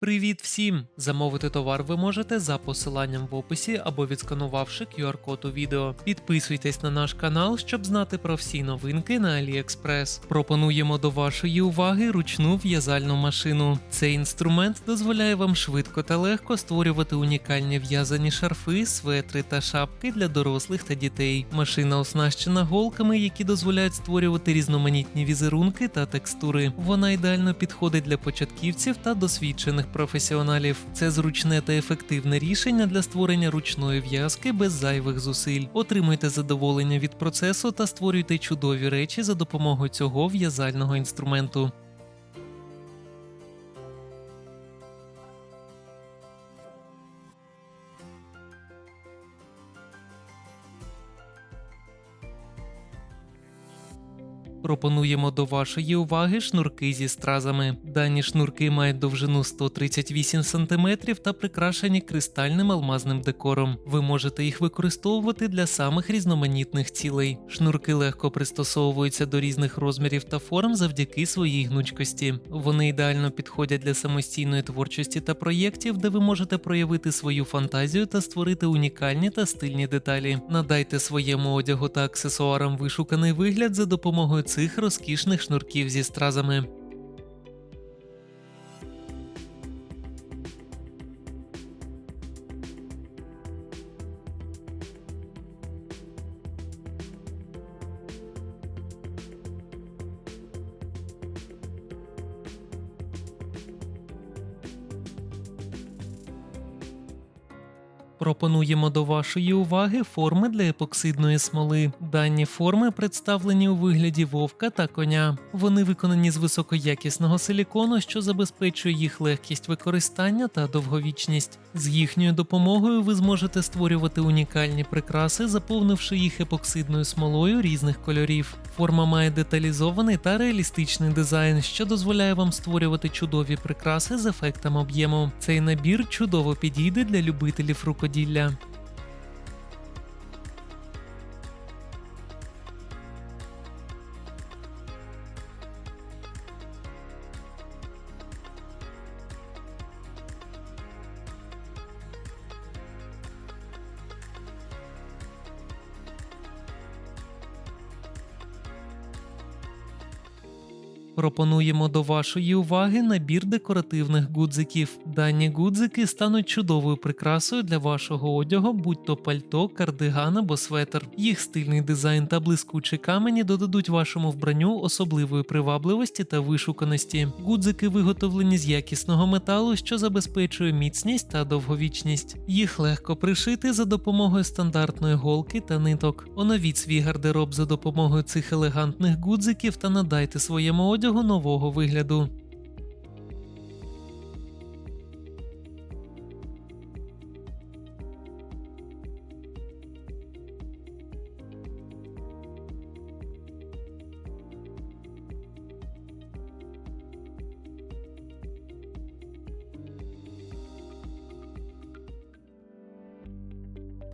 Привіт всім! Замовити товар ви можете за посиланням в описі або відсканувавши QR-код у відео. Підписуйтесь на наш канал, щоб знати про всі новинки на AliExpress. Пропонуємо до вашої уваги ручну в'язальну машину. Цей інструмент дозволяє вам швидко та легко створювати унікальні в'язані шарфи, светри та шапки для дорослих та дітей. Машина оснащена голками, які дозволяють створювати різноманітні візерунки та текстури. Вона ідеально підходить для початківців та досвідчених професіоналів. Це зручне та ефективне рішення для створення ручної в'язки без зайвих зусиль. Отримуйте задоволення від процесу та створюйте чудові речі за допомогою цього в'язального інструменту. Пропонуємо до вашої уваги шнурки зі стразами. Дані шнурки мають довжину 138 см та прикрашені кристальним алмазним декором. Ви можете їх використовувати для самих різноманітних цілей. Шнурки легко пристосовуються до різних розмірів та форм завдяки своїй гнучкості. Вони ідеально підходять для самостійної творчості та проєктів, де ви можете проявити свою фантазію та створити унікальні та стильні деталі. Надайте своєму одягу та аксесуарам вишуканий вигляд за допомогою цих розкішних шнурків зі стразами. Пропонуємо до вашої уваги форми для епоксидної смоли. Дані форми представлені у вигляді вовка та коня. Вони виконані з високоякісного силікону, що забезпечує їх легкість використання та довговічність. З їхньою допомогою ви зможете створювати унікальні прикраси, заповнивши їх епоксидною смолою різних кольорів. Форма має деталізований та реалістичний дизайн, що дозволяє вам створювати чудові прикраси з ефектом об'єму. Цей набір чудово підійде для любителів рукоділля неділя. Пропонуємо до вашої уваги набір декоративних гудзиків. Дані гудзики стануть чудовою прикрасою для вашого одягу, будь то пальто, кардиган або светр. Їх стильний дизайн та блискучі камені додадуть вашому вбранню особливої привабливості та вишуканості. Гудзики виготовлені з якісного металу, що забезпечує міцність та довговічність. Їх легко пришити за допомогою стандартної голки та ниток. Оновіть свій гардероб за допомогою цих елегантних гудзиків та надайте своєму одягу нового вигляду.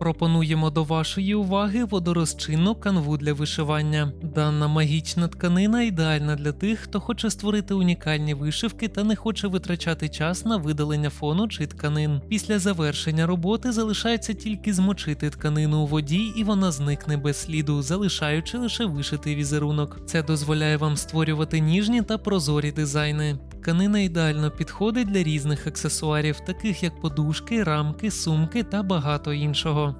Пропонуємо до вашої уваги водорозчинну канву для вишивання. Дана магічна тканина ідеальна для тих, хто хоче створити унікальні вишивки та не хоче витрачати час на видалення фону чи тканин. Після завершення роботи залишається тільки змочити тканину у воді, і вона зникне без сліду, залишаючи лише вишитий візерунок. Це дозволяє вам створювати ніжні та прозорі дизайни. Тканина ідеально підходить для різних аксесуарів, таких як подушки, рамки, сумки та багато іншого.